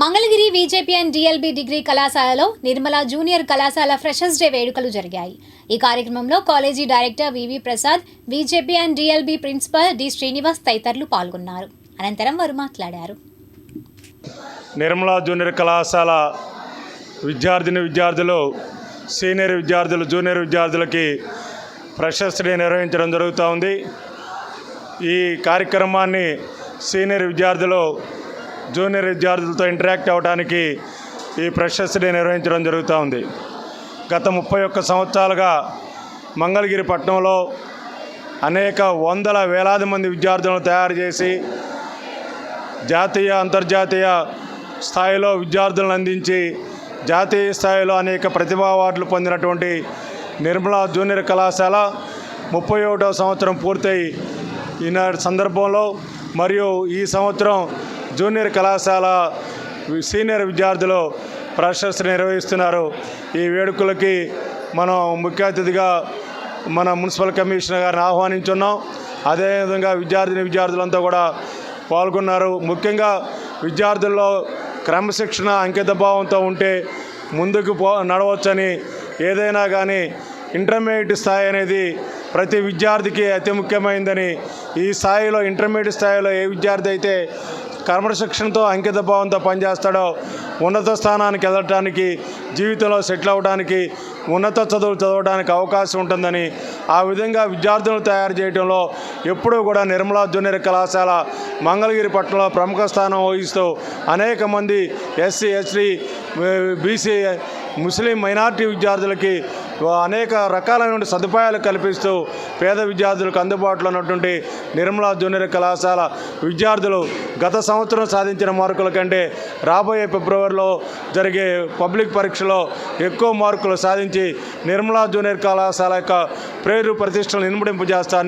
Mangalagiri BJP and DLB degree కళాశాలలో Nirmala junior కళాశాల freshers day వేడుకలు జరిగాయి. ఈ కార్యక్రమంలో college director VV Prasad BJP and DLB principal D Srinivas తదితరులు పాల్గొన్నారు. అనంతరం వారు మాట్లాడారు. నిర్మలా జూనియర్ కళాశాల విద్యార్థిని విద్యార్థులు సీనియర్ విద్యార్థులు జూనియర్ విద్యార్థులకి ఫ్రెషర్స్ డే నిర్వహించడం జరుగుతూ ఉంది. ఈ కార్యక్రమాన్ని సీనియర్ విద్యార్థులు జూనియర్ విద్యార్థులతో ఇంటరాక్ట్ అవ్వడానికి ఈ ఫ్రెషర్స్ డే నిర్వహించడం జరుగుతూ ఉంది. గత ముప్పై ఒక్క సంవత్సరాలుగా మంగళగిరి పట్టణంలో అనేక వందల వేలాది మంది విద్యార్థులను తయారు చేసి జాతీయ అంతర్జాతీయ స్థాయిలో విద్యార్థులను అందించి జాతీయ స్థాయిలో అనేక ప్రతిభా అవార్డులు పొందినటువంటి నిర్మలా జూనియర్ కళాశాల ముప్పై ఒకటో సంవత్సరం పూర్తయి. ఈనాటి సందర్భంలో మరియు ఈ సంవత్సరం జూనియర్ కళాశాల సీనియర్ విద్యార్థులు ఫ్రెషర్స్ నిర్వహిస్తున్నారు. ఈ వేడుకలకి మనం ముఖ్య అతిథిగా మన మున్సిపల్ కమిషనర్ గారిని ఆహ్వానించున్నాం. అదేవిధంగా విద్యార్థిని విద్యార్థులంతా కూడా పాల్గొన్నారు. ముఖ్యంగా విద్యార్థుల్లో క్రమశిక్షణ అంకితభావంతో ఉంటే ముందుకు పో నడవచ్చని ఏదైనా కానీ ఇంటర్మీడియట్ స్థాయి అనేది ప్రతి విద్యార్థికి అతి ముఖ్యమైనదని ఈ స్థాయిలో ఇంటర్మీడియట్ స్థాయిలో ఏ విద్యార్థి అయితే క్రమశిక్షణతో అంకితభావంతో పనిచేస్తాడో ఉన్నత స్థానానికి వెళ్ళటానికి జీవితంలో సెటిల్ అవ్వడానికి ఉన్నత చదువులు చదవడానికి అవకాశం ఉంటుందని ఆ విధంగా విద్యార్థులను తయారు చేయడంలో ఎప్పుడూ కూడా నిర్మలా జూనియర్ కళాశాల మంగళగిరి పట్టణంలో ప్రముఖ స్థానం వహిస్తూ అనేక మంది SC ST BC Muslim minority విద్యార్థులకి అనేక రకాలైనటువంటి సదుపాయాలు కల్పిస్తూ పేద విద్యార్థులకు అందుబాటులో ఉన్నటువంటి నిర్మలా జూనియర్ కళాశాల విద్యార్థులు గత సంవత్సరం సాధించిన మార్కుల కంటే రాబోయే ఫిబ్రవరిలో జరిగే పబ్లిక్ పరీక్షలో ఎక్కువ మార్కులు సాధించి నిర్మలా జూనియర్ కళాశాల యొక్క పేరు ప్రతిష్టలను ఇనుమడింపు చేస్తారు